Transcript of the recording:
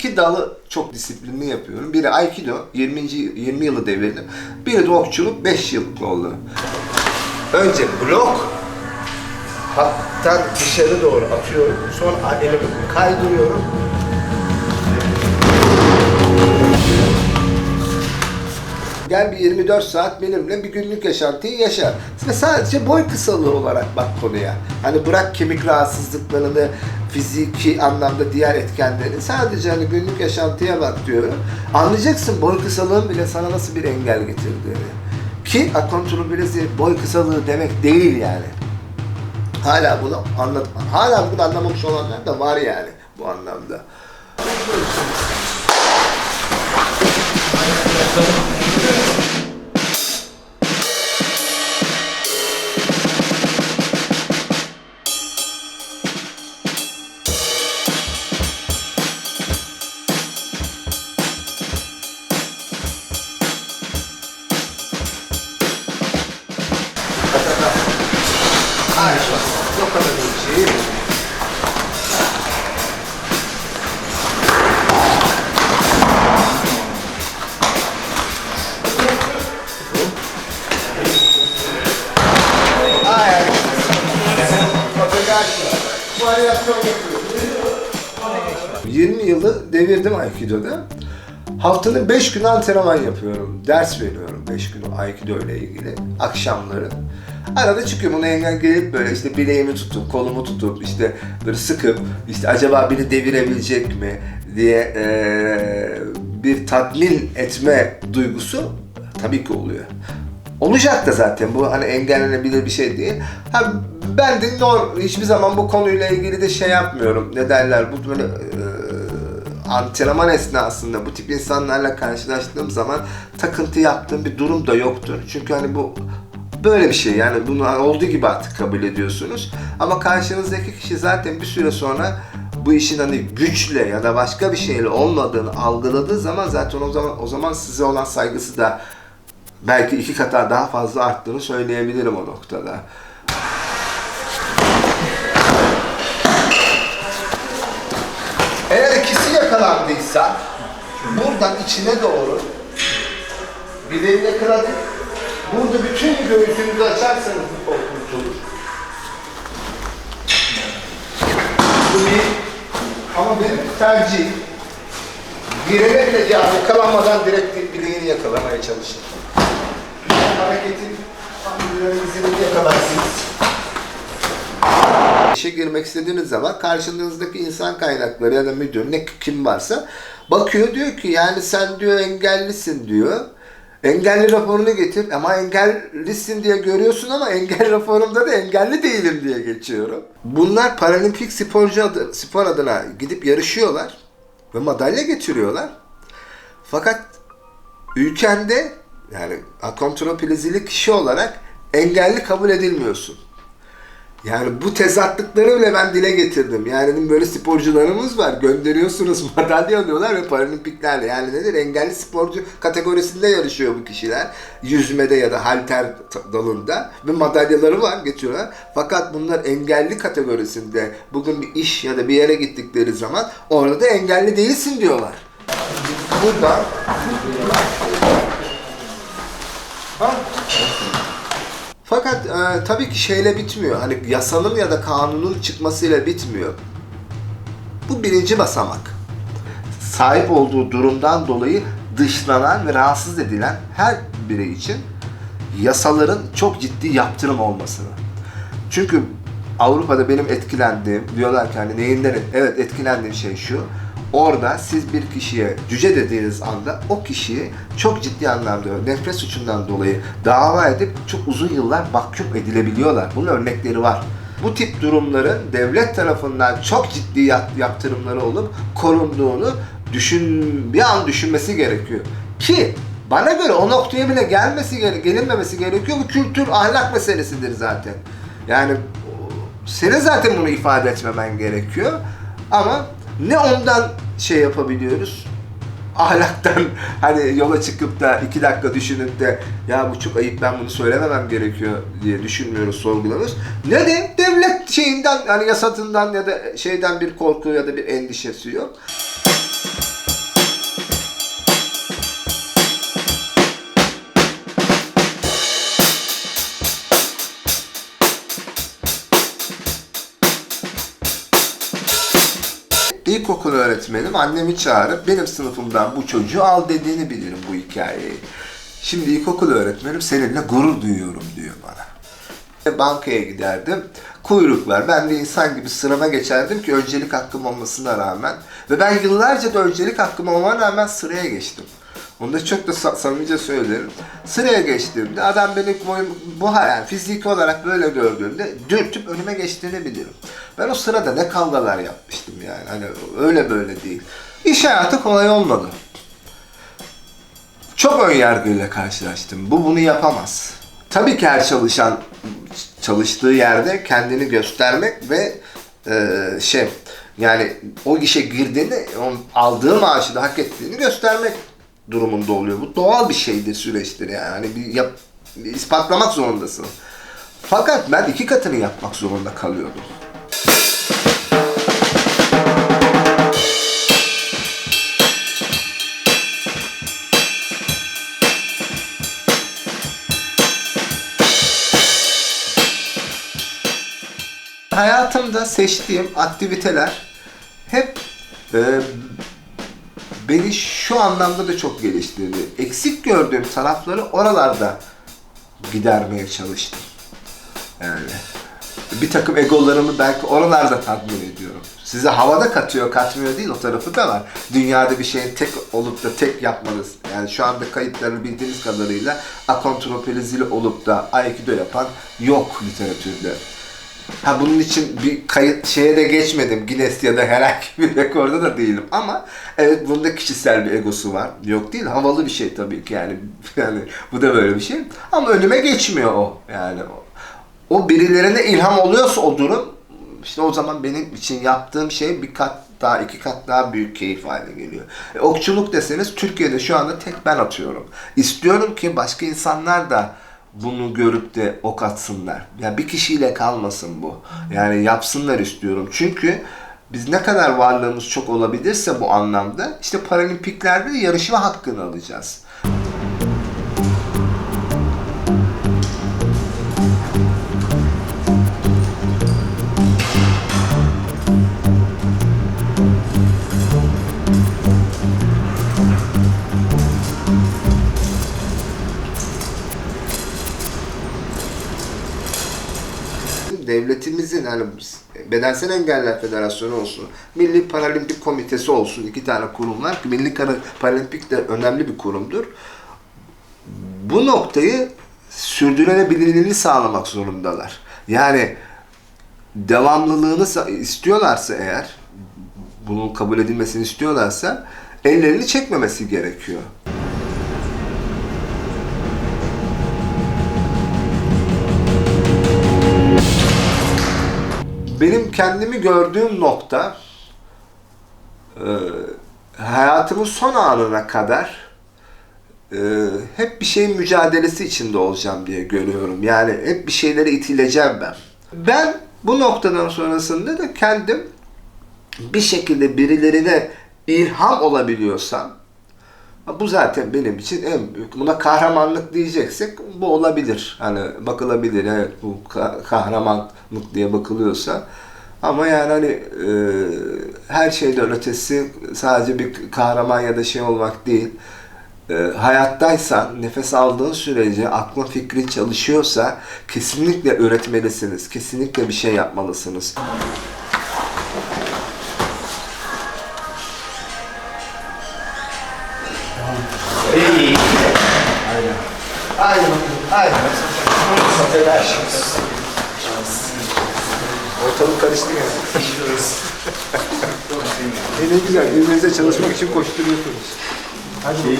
iki dalı çok disiplinli yapıyorum. Biri Aikido 20. 20 yılı devirdim. Biri de okçuluk 5 yıllık oldu. Önce blok hattan dışarı doğru atıyorum. Sonra elimi kaydırıyorum. Gel bir 24 saat benimle bir günlük yaşantıyı yaşa. Ve sadece boy kısalığı olarak bak konuya. Hani bırak kemik rahatsızlıklarını, fiziki anlamda diğer etkenlerini sadece hani günlük yaşantıya bak diyorum. Anlayacaksın boy kısalığın bile sana nasıl bir engel getirdiğini. Ki akontrobilezi boy kısalığı demek değil yani. Hala bunu anlat, hala bunu anlamamış olanlar da var yani bu anlamda. 20 yılı devirdim Aikido'da. Haftanın 5 günü antrenman yapıyorum. Ders veriyorum 5 günü Aikido ile ilgili. Akşamları. Arada çıkıyorum ona engel gelip böyle işte bileğimi tutup, kolumu tutup, işte böyle sıkıp, işte acaba beni devirebilecek mi diye eee, bir tatmin etme duygusu tabii ki oluyor. Olacak da zaten bu hani engellenebilir bir şey değil. Ha, ben de nor- hiçbir zaman bu konuyla ilgili de şey yapmıyorum. Ne derler bu böyle eee, antrenman esnasında bu tip insanlarla karşılaştığım zaman takıntı yaptığım bir durum da yoktur. Çünkü hani bu böyle bir şey yani bunu olduğu gibi artık kabul ediyorsunuz. Ama karşınızdaki kişi zaten bir süre sonra bu işin hani güçle ya da başka bir şeyle olmadığını algıladığı zaman zaten o zaman o zaman size olan saygısı da belki iki kata daha fazla arttığını söyleyebilirim o noktada. Eğer ikisi yakalandıysa buradan içine doğru bileği yakaladık. Burada bütün göğsünüzü açarsanız kol kurtulur. Bu bir ama benim tercih. Birine bile ya yakalanmadan direkt bileğini yakalamaya çalışın. Hareketin izini yakalarsınız. İşe girmek istediğiniz zaman karşınızdaki insan kaynakları ya da müdür ne kim varsa bakıyor diyor ki yani sen diyor engellisin diyor. Engelli raporunu getir ama engellisin diye görüyorsun ama engel raporumda da engelli değilim diye geçiyorum. Bunlar paralimpik sporcu adı, spor adına gidip yarışıyorlar ve madalya getiriyorlar. Fakat ülkende yani akontropilizili kişi olarak engelli kabul edilmiyorsun. Yani bu tezatlıkları bile ben dile getirdim. Yani böyle sporcularımız var. Gönderiyorsunuz madalya alıyorlar ve paralimpiklerle. Yani nedir? Engelli sporcu kategorisinde yarışıyor bu kişiler. Yüzmede ya da halter dalında. Ve madalyaları var getiriyorlar. Fakat bunlar engelli kategorisinde bugün bir iş ya da bir yere gittikleri zaman orada da engelli değilsin diyorlar. Burada Ha? Fakat e, tabii ki şeyle bitmiyor. Hani yasanın ya da kanunun çıkmasıyla bitmiyor. Bu birinci basamak. Sahip olduğu durumdan dolayı dışlanan ve rahatsız edilen her biri için yasaların çok ciddi yaptırım olmasını. Çünkü Avrupa'da benim etkilendiğim, diyorlar ki hani neyinden, evet etkilendiğim şey şu. Orada siz bir kişiye cüce dediğiniz anda o kişiyi çok ciddi anlamda nefret suçundan dolayı dava edip çok uzun yıllar mahkum edilebiliyorlar. Bunun örnekleri var. Bu tip durumların devlet tarafından çok ciddi yap- yaptırımları olup korunduğunu düşün bir an düşünmesi gerekiyor. Ki bana göre o noktaya bile gelmesi gelinmemesi gerekiyor. Bu kültür ahlak meselesidir zaten. Yani senin zaten bunu ifade etmemen gerekiyor. Ama ne ondan şey yapabiliyoruz, ahlaktan hani yola çıkıp da iki dakika düşünüp de ya bu çok ayıp ben bunu söylememem gerekiyor diye düşünmüyoruz, sorgulamıyoruz. Ne de devlet şeyinden hani yasatından ya da şeyden bir korku ya da bir endişesi yok. İlkokul öğretmenim annemi çağırıp benim sınıfımdan bu çocuğu al dediğini bilirim bu hikayeyi. Şimdi ilkokul öğretmenim seninle gurur duyuyorum diyor bana. E, Bankaya giderdim. Kuyruk var. Ben de insan gibi sırama geçerdim ki öncelik hakkım olmasına rağmen. Ve ben yıllarca da öncelik hakkım olmama rağmen sıraya geçtim. Onu da çok da sa- samimice söylerim. Sıraya geçtiğimde adam beni bu yani fiziki olarak böyle gördüğünde dürtüp önüme geçtiğini bilirim. Ben o sırada ne kavgalar yapmıştım yani. Hani öyle böyle değil. İş hayatı kolay olmadı. Çok ön yargıyla karşılaştım. Bu bunu yapamaz. Tabii ki her çalışan çalıştığı yerde kendini göstermek ve e, şey yani o işe girdiğini, aldığı maaşı da hak ettiğini göstermek durumunda oluyor. Bu doğal bir şeydir, süreçtir yani. Hani bir, yap, ispatlamak zorundasın. Fakat ben iki katını yapmak zorunda kalıyordum. Hayatımda seçtiğim aktiviteler hep e, beni şu anlamda da çok geliştirdi. Eksik gördüğüm tarafları oralarda gidermeye çalıştım. Yani bir takım egolarımı belki oralarda tatmin ediyorum. Size havada katıyor, katmıyor değil o tarafı da var. Dünyada bir şeyin tek olup da tek yapmanız. Yani şu anda kayıtlarını bildiğiniz kadarıyla akontropelizili olup da Aikido yapan yok literatürde. Ha bunun için bir kayıt şeye de geçmedim. Guinness ya da herhangi bir rekorda da değilim ama evet bunda kişisel bir egosu var. Yok değil. Havalı bir şey tabii ki yani. Yani bu da böyle bir şey. Ama önüme geçmiyor o. Yani o, o birilerine ilham oluyorsa o durum işte o zaman benim için yaptığım şey bir kat daha iki kat daha büyük keyif haline geliyor. E, okçuluk deseniz Türkiye'de şu anda tek ben atıyorum. İstiyorum ki başka insanlar da bunu görüp de ok atsınlar. Ya bir kişiyle kalmasın bu. Yani yapsınlar istiyorum. Çünkü biz ne kadar varlığımız çok olabilirse bu anlamda işte paralimpiklerde de yarışma hakkını alacağız. Devletimizin hani Bedensel Engeller Federasyonu olsun, Milli Paralimpik Komitesi olsun iki tane kurum var ki Milli Paralimpik de önemli bir kurumdur. Bu noktayı sürdürülebilirliğini sağlamak zorundalar. Yani devamlılığını sa- istiyorlarsa eğer, bunun kabul edilmesini istiyorlarsa ellerini çekmemesi gerekiyor. Benim kendimi gördüğüm nokta e, hayatımın son anına kadar e, hep bir şeyin mücadelesi içinde olacağım diye görüyorum. Yani hep bir şeylere itileceğim ben. Ben bu noktadan sonrasında da kendim bir şekilde birilerine ilham olabiliyorsam bu zaten benim için en büyük. Buna kahramanlık diyeceksek bu olabilir. Hani bakılabilir. Evet bu ka- kahramanlık diye bakılıyorsa. Ama yani hani e, her şeyden ötesi sadece bir kahraman ya da şey olmak değil. E, hayattaysan, nefes aldığın sürece, aklın fikrin çalışıyorsa kesinlikle üretmelisiniz. Kesinlikle bir şey yapmalısınız. Aynen bakın, aynen. Affedersiniz. Ortalık karıştı gene. e ne güzel, birbirinize çalışmak için koşturuyorsunuz. Hadi.